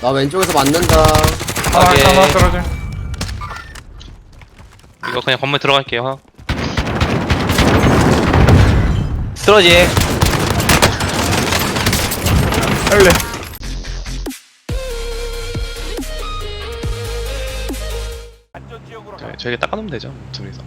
나 왼쪽에서 맞는다. 하나 오케이. 하나 떨어져 이거 그냥 건물 들어갈게요. 쓰러지. 빨리 저, 저에게 닦아놓으면 되죠. 둘이서.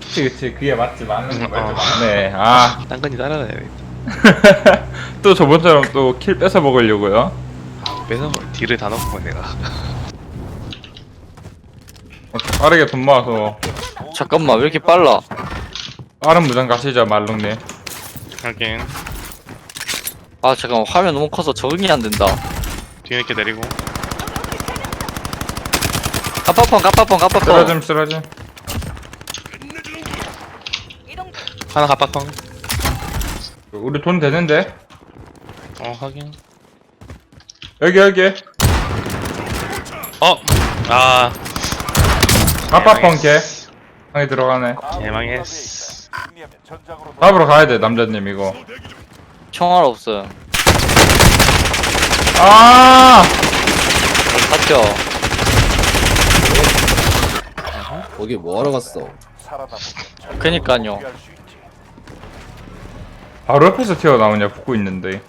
그치 그치 그게 맞지 맞는 거 어. 맞지 맞네 아또 딴 건지 따라다녀야겠다. 저번처럼 또 킬 뺏어 먹으려고요 빼서 딜을 다 넣고 내가. 어, 빠르게 돈 모아서 잠깐만, 왜 이렇게 빨라? 빠른 무장 가시죠 말롱님 하긴 아, 잠깐만, 화면 너무 커서 적응이 안 된다. 뒤에 이렇게 내리고. 까빠펑, 까빠펑, 까빠펑. 쓰러짐 쓰러짐 하나 갑박펑. 우리 돈 되는데 어 하긴. 여기 여기 어. 아. 아빠펑 개 방에 들어가네 개망했어. 잡으러 가야 돼 남자님 이거 총알 없어요. 아 샀죠? 거기 뭐하러 갔어? 그니까요. 바로 옆에서 튀어나오냐 붙고 있는데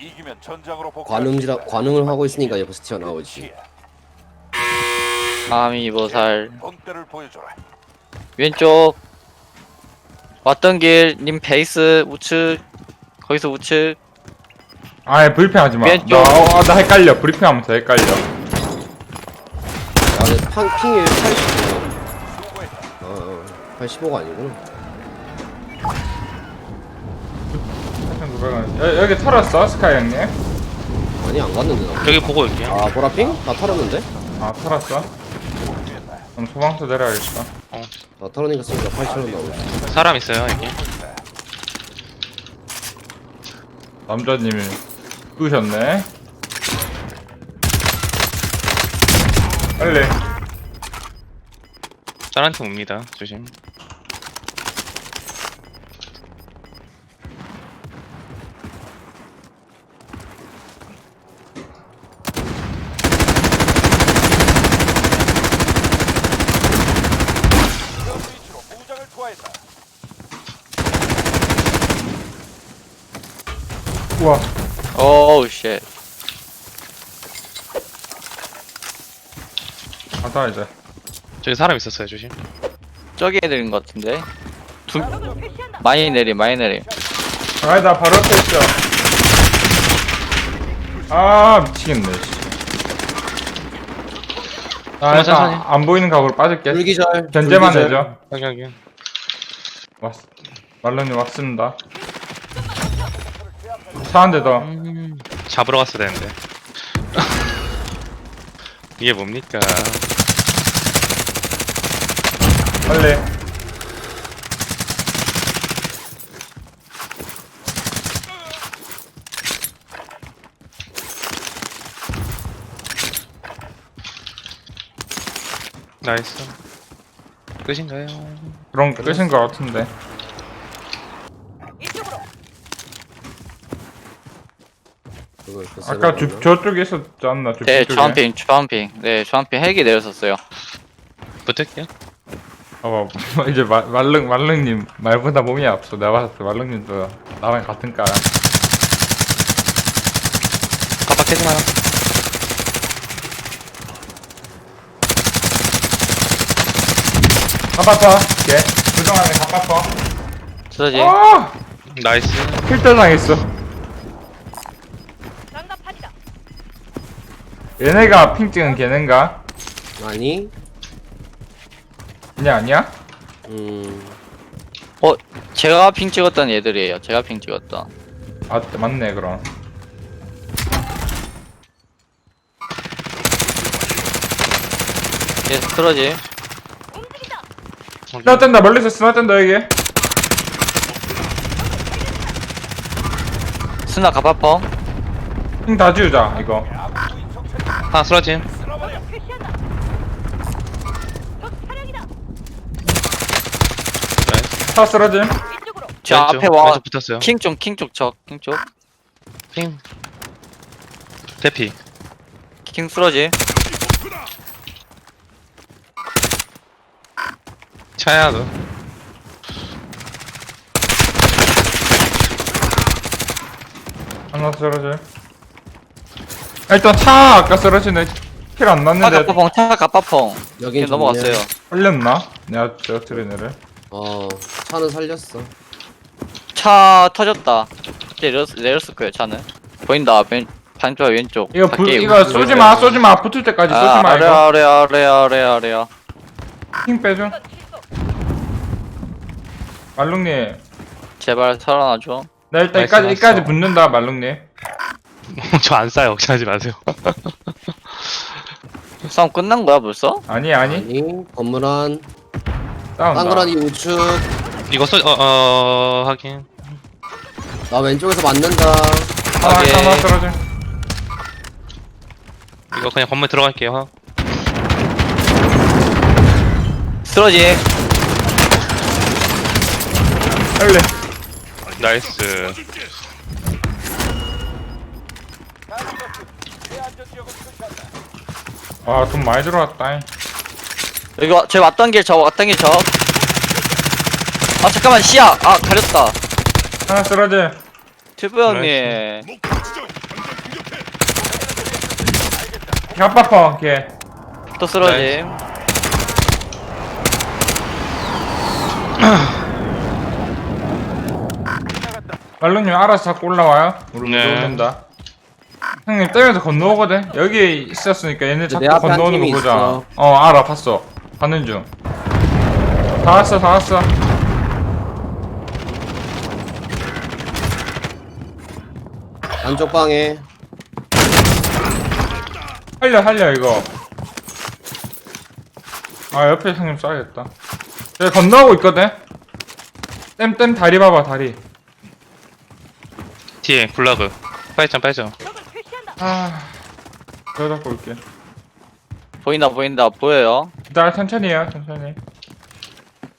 이기면 전장으로 관음지라 관음을 하고 있으니까 옆에서 튀어나오지. 감히 보살. 본때를 보여줘라. 왼쪽. 왔던 길, 님 베이스 우측. 거기서 우측. 아예 불평하지 마. 왼쪽. 나, 어, 나 헷갈려. 브리핑하면 더 헷갈려. 야, 근데 팡, 핑이 85. 어, 어, 85가 아니구나. 8,900원. 여, 여기 털었어, 스카이 형님? 아니, 안 갔는데, 나. 여기 보고 올게요. 아, 보라핑? 다 털었는데? 아, 털었어? 그럼 소방서 내려야겠다. 다 털으니까 쓰니까 8,000원 나오지. 사람 있어요 여기. 남자님이 끄셨네. 빨리. 다른 팀 옵니다. 조심. 위치로 무장을 투하했다. 우와. 오우, 쉣. 가자, 이제. 저기 사람 있었어요. 조심. 저기 애들인 것 같은데. 두, 많이 내리, 많이 내리. 아, 나 바로 옆에 있어. 아, 미치겠네, 씨. 아, 천천히. 일단 안 보이는 각으로 빠질게. 불기절. 견제만 불기절. 해줘. 여기 여기. 왔, 말론님 왔습니다. 대 더. 잡으러 갔어야 되는데. 이게 뭡니까? 빨리. 나이스. 끝인가요? 그럼 끝인 것 같은데. 그거 그 아까 주? 저쪽에 있었지 않나? 저 네, 쪽에. 주한핑, 주한핑. 네, 주한핑 헬기 내렸었어요. 붙을게요. 어, 이제 말, 말릉, 말릉님 말보다 몸이 앞서. 내가 봤을 때 말릉님도 나랑 같은 까야. 깜빡하지 마라. 가빠퍼. 걔. 그동안에 가빠퍼. 쓰러지. 아! 나이스. 필터 당했어. 얘네가 핑 찍은 걔넨가? 아니, 그냥 아니야? 음, 어, 제가 핑 찍었던 얘들이에요. 제가 핑 찍었던. 아, 맞네, 그럼. 얘 쓰러지. 스나 뜬다, 멀리서 스나 뜬다, 여기. 스나 가파펑. 핑 다 지우자, 이거. 하나 쓰러짐. 나이스. 차 쓰러짐. 저 왼쪽, 앞에 와. 왼쪽 붙었어요. 킹 쪽, 킹 쪽, 저, 킹 쪽. 핑. 대피. 킹 쓰러지. 차야 너. 하나 쓰러 져. 일단 차 아까 쓰러지네. 킬안차 났는데 갑바펑 차 갑바펑. 여긴 넘어갔어요. 살렸나? 내가 저 트레이너를. 어 차는 살렸어 차 터졌다. 이제 내렸, 내렸을 거예요 차는. 보인다 왼 반쪽 왼쪽. 이거 부, 밖에 이거 쏘지. 마, 쏘지 마. 붙을 때까지 쏘지 아, 마 아래. 아래 아래 아래 아래 힘 빼줘. 말룽님, 제발 살아나줘. 나 일단 나이스, 이까지 나이스. 이까지 붙는다 말룽님. 저 안 싸요. 걱정하지 마세요. 싸움 끝난 거야 벌써? 아니 아니 아니 건물 안 싸운다. 땅그라니 우측 이거 쏘, 어, 어, 하긴. 나 왼쪽에서 맞는다 하나 오케이. 하나 쓰러져. 이거 그냥 건물 들어갈게요. 쓰러지. 빨리. 나이스. 아 돈 많이 들어왔다. 여기 와, 제 왔던 길 저 왔던 길 저. 아 잠깐만 시야. 아 가렸다. 하나 쓰러져. 튜브 형님. 갓바퍼 걔. 또 쓰러지. 말룽님 알아서 자꾸 올라와요. 우리 네. 못 올린다. 형님 떼면서 건너오거든. 여기 있었으니까 얘네 자꾸 내 앞에 한 건너오는 거 팀이 보자. 있어. 어 알아 봤어. 가는 중. 다 왔어 다 왔어. 안쪽 방에 살려 살려 이거. 아 옆에 형님 쏴야겠다. 여기 건너오고 있거든. 땜 땜 다리 봐봐 다리. 뒤에 굴라그. 빠이점, 빠 아. 저 잡고 올게. 보인다 보인다 보여요. 기다려 천천히 해요 천천히.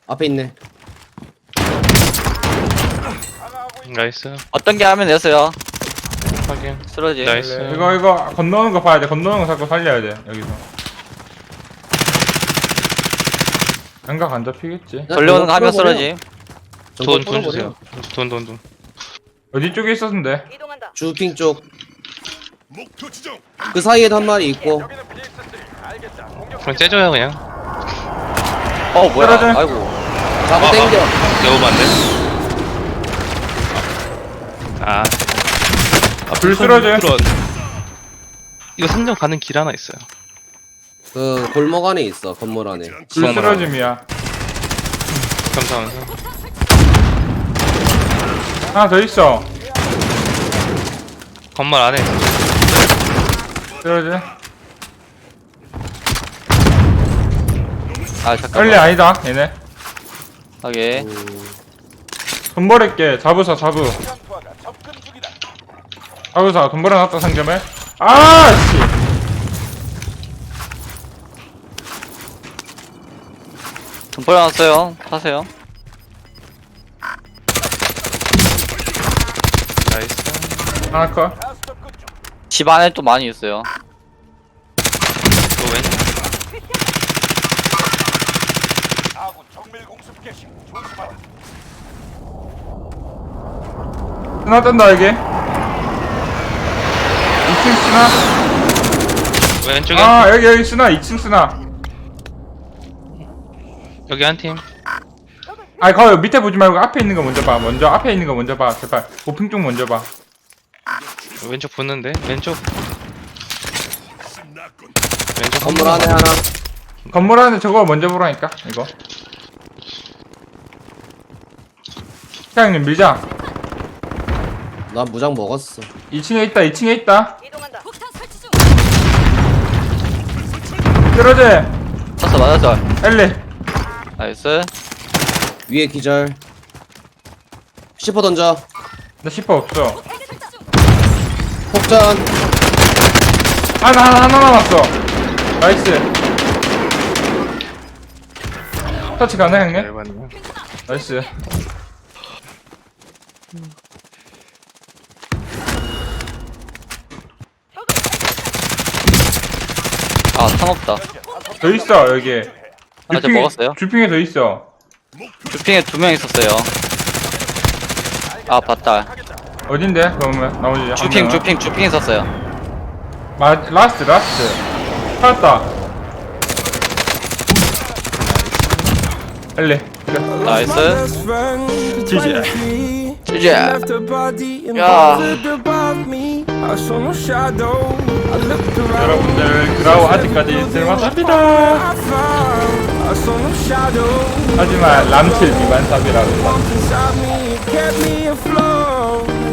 앞에 있네 나이스. 어떤 게 하면 됐어요. 확인. 쓰러지. 나이스. 네, 이거 이거 건너는 거 봐야 돼. 건너는 거 자꾸 살려야 돼 여기서. 양각 안 잡히겠지. 걸려오는 거 하면 쓰러지. 돈, 돈 주세요. 돈, 돈, 돈. 어디 쪽에 있었는데? 주핑 쪽 그 사이에도 한 마리 있고 여기는 BX3. 알겠다. 공격. 그럼 째줘요, 그냥. 어 뭐야? 쓰러져. 아이고. 잡아 어, 땡겨 너무 많네. 아, 불 쓰러져. 이거 상점 가는 길 하나 있어요. 그 골목 안에 있어 건물 안에 불 쓰러짐이야. 감사합니다. 하나 더 있어. 건물 안에 있어. 쓰러져. 아 빨리 잠깐만. 아니다 얘네. 하게. 돈 버릴게. 잡으사 잡으. 전투화가 접근 중이다. 잡으사 돈 벌어놨다 상점에. 아 씨. 돈 벌어놨어요. 타세요. 나이스. 하나 컷. 집 안에 또 많이 있어요. 또 왼. 아군 정밀 공습 개시. 조심하라. 하나 뜬다 여기. 2층 쓰나? 왼쪽에 아 여기 여기 쓰나 2층 쓰나. 여기 한 팀. 아니 거기 밑에 보지 말고 앞에 있는 거 먼저 봐. 먼저 앞에 있는 거 먼저 봐. 제발. 오핑 쪽 먼저 봐. 왼쪽 붙는데 왼쪽. 왼쪽 건물 안에 하나 건물 안에 저거 먼저 보라니까 이거. 사장님 밀자. 나 무장 먹었어 2층에 있다. 2층에 있다. 폭탄 설치 중. 쓰러져. 쳤어 맞았어. 엘리. 나이스. 위에 기절 시퍼 던져 나 시퍼 없어. 폭탄. 폭전 하나 하나 하나 남았어. 나이스. 터치 가능 형님? 열받네. 나이스. 탄 없다. 더 있어 여기. 아, 저 먹었어요? 주핑에 더 있어. 주핑에 두 명 있었어요. 아, 봤다. 어딘데? 그러면 나머지 한 주핑, 명은? 주핑, 주핑 있었어요. 마, 라스트 라스트. 살았다. 빨리. 나이스. 지지. 지지. 야. 여러분들 그라우 아직까지 쓸만합니다. 하지만 람칠 미만 삽이라고.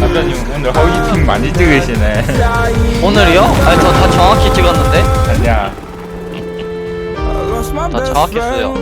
남자님 오늘 허위팅 많이 찍으시네. 오늘이요? 아니 저 다 정확히 찍었는데? 아니야. 다 정확했어요.